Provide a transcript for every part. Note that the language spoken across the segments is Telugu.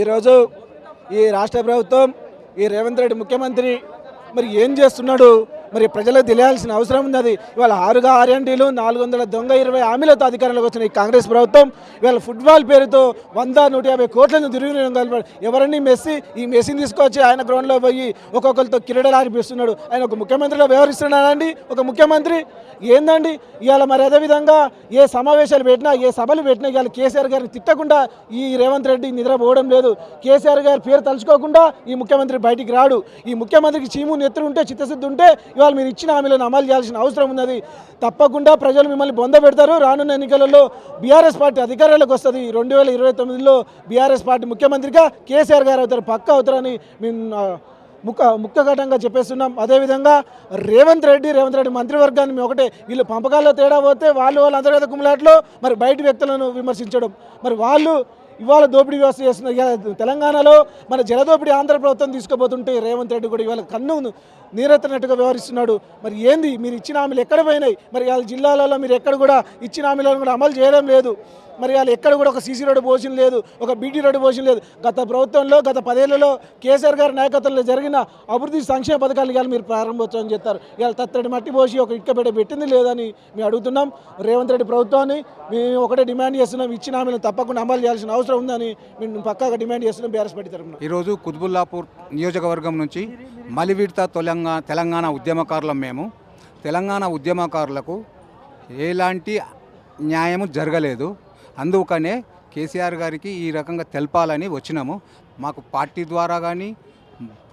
ఈరోజు ఈ రాష్ట్ర ప్రభుత్వం ఈ రేవంత్ రెడ్డి ముఖ్యమంత్రి మరి ఏం చేస్తున్నాడు? మరి ప్రజలకు తెలియాల్సిన అవసరం ఉన్నది ఇవాళ ఆరుగా ఆర్ఎంటీలు నాలుగు వందల దొంగ ఇరవై హామీలతో అధికారంలోకి వచ్చిన ఈ కాంగ్రెస్ ప్రభుత్వం. ఇవాళ ఫుట్బాల్ పేరుతో వంద నూట యాభై కోట్లను దుర్వినియోగం ఎవరిని మెస్సి ఈ మెస్సిని తీసుకొచ్చి ఆయన గ్రౌండ్లో పోయి ఒక్కొక్కరితో కిరీటలు ఆడిపిస్తున్నాడు ఆయన ఒక ముఖ్యమంత్రిలో వ్యవహరిస్తున్నాడండి ఒక ముఖ్యమంత్రి? ఏందండి? ఇవాళ మరి అదేవిధంగా ఏ సమావేశాలు పెట్టినా ఏ సభలు పెట్టినా ఇవాళ కేసీఆర్ గారిని తిట్టకుండా ఈ రేవంత్ రెడ్డి నిద్రపోవడం లేదు. కేసీఆర్ గారి పేరు తలుచుకోకుండా ఈ ముఖ్యమంత్రి బయటికి రాడు. ఈ ముఖ్యమంత్రికి చీము నెత్తురు ఉంటే చిత్తశుద్ధి ఉంటే ఇవాళ మీరు ఇచ్చిన హామీలను అమలు చేయాల్సిన అవసరం ఉన్నది. తప్పకుండా ప్రజలు మిమ్మల్ని బొంద పెడతారు. రానున్న ఎన్నికలలో బీఆర్ఎస్ పార్టీ అధికారంలోకి వస్తుంది. రెండు వేల ఇరవై తొమ్మిదిలో బీఆర్ఎస్ పార్టీ ముఖ్యమంత్రిగా కేసీఆర్ గారు అవుతారు పక్క అవుతారని మేము ముఖ ముఖ్యఘటంగా చెప్పేస్తున్నాం. అదేవిధంగా రేవంత్ రెడ్డి రేవంత్ రెడ్డి మంత్రివర్గాన్ని మేము ఒకటే వీళ్ళు పంపకాల్లో తేడా పోతే వాళ్ళు వాళ్ళ అంతర్గత కుమలాట్లో మరి బయట వ్యక్తులను విమర్శించడం. మరి వాళ్ళు ఇవాళ దోపిడీ వ్యవస్థ చేస్తున్న తెలంగాణలో మన జలదోపిడీ ఆంధ్ర ప్రభుత్వం తీసుకుపోతుంటే రేవంత్ రెడ్డి కూడా ఇవాళ కన్ను నీరెత్తనట్టుగా వ్యవహరిస్తున్నాడు. మరి ఏంది? మీరు ఇచ్చిన హామీలు ఎక్కడ పోయినాయి? మరి వాళ్ళ జిల్లాలలో మీరు ఎక్కడ కూడా ఇచ్చిన హామీలను కూడా అమలు చేయడం లేదు. మరి వాళ్ళు ఎక్కడ కూడా ఒక సీసీ రోడ్డు పోషన్ లేదు ఒక బీటీ రోడ్డు పోషన్ లేదు. గత ప్రభుత్వంలో గత పదేళ్ళలో కేసీఆర్ గారి నాయకత్వంలో జరిగిన అభివృద్ధి సంక్షేమ పథకాలు ఇవాళ మీరు ప్రారంభోత్సవం చేస్తారు. ఇవాళ తత్తడి మట్టి పోసి ఒక ఇటుక పెట్టింది లేదని మేము అడుగుతున్నాం. రేవంత్ రెడ్డి ప్రభుత్వాన్ని మేము ఒకటే డిమాండ్ చేస్తున్నాం ఇచ్చిన హామీలను తప్పకుండా అమలు చేయాల్సిన అవసరం ఉందని మేము పక్కాగా డిమాండ్ చేస్తున్నాం బీఆర్ఎస్ పార్టీ తరఫున. ఈరోజు కుత్బుల్లాపూర్ నియోజకవర్గం నుంచి మలివిడత తెలంగాణ తెలంగాణ ఉద్యమకారులం మేము. తెలంగాణ ఉద్యమకారులకు ఎలాంటి న్యాయము జరగలేదు. అందుకనే కేసీఆర్ గారికి ఈ రకంగా తెలపాలని వచ్చినాము. మాకు పార్టీ ద్వారా కానీ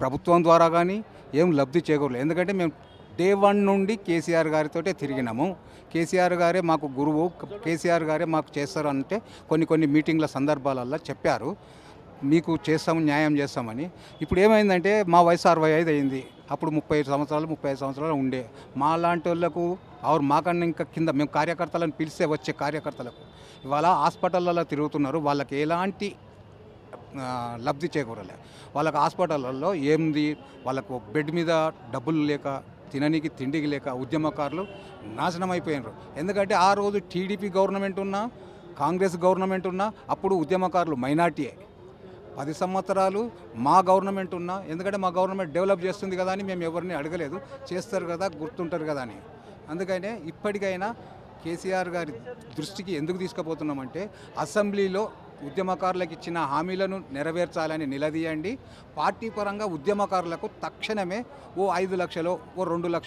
ప్రభుత్వం ద్వారా కానీ ఏం లబ్ధి చేకూరలేదు. ఎందుకంటే మేము డే వన్ నుండి కేసీఆర్ గారితోటే తిరిగినాము. కేసీఆర్ గారే మాకు గురువు కేసీఆర్ గారే మాకు చేస్తారు అంటే కొన్ని కొన్ని మీటింగ్ల సందర్భాలల్లో చెప్పారు. మీకు చేస్తాము న్యాయం చేస్తామని. ఇప్పుడు ఏమైందంటే మా వయసు అరవై ఐదు అయింది. అప్పుడు ముప్పై ఐదు సంవత్సరాలు ముప్పై ఐదు సంవత్సరాలు ఉండే. మా లాంటి వాళ్ళకు ఆరు మాకన్నా ఇంకా కింద మేము కార్యకర్తలను పిలిస్తే వచ్చే కార్యకర్తలకు ఇవాళ హాస్పిటల్లో తిరుగుతున్నారు వాళ్ళకి ఎలాంటి లబ్ధి చేకూరలే వాళ్ళకి హాస్పిటల్లో ఏంది వాళ్ళకు బెడ్ మీద డబ్బులు లేక తిననీకి తిండికి లేక ఉద్యమకారులు నాశనం అయిపోయినారు ఎందుకంటే ఆ రోజు టీడీపీ గవర్నమెంట్ ఉన్నా కాంగ్రెస్ గవర్నమెంట్ ఉన్నా అప్పుడు ఉద్యమకారులు మైనార్టీయే పది సంవత్సరాలు మా గవర్నమెంట్ ఉన్నా ఎందుకంటే మా గవర్నమెంట్ డెవలప్ చేస్తుంది కదా అని మేము ఎవరిని అడగలేదు చేస్తారు కదా గుర్తుంటారు కదా అని అందుకనే ఇప్పటికైనా కేసీఆర్ గారి దృష్టికి ఎందుకు తీసుకుపోతున్నామంటే అసెంబ్లీలో ఉద్యమకారులకు ఇచ్చిన హామీలను నెరవేర్చాలని నిలదీయండి. పార్టీ పరంగా ఉద్యమకారులకు తక్షణమే ఓ ఐదు లక్షలు ఓ రెండు లక్షలు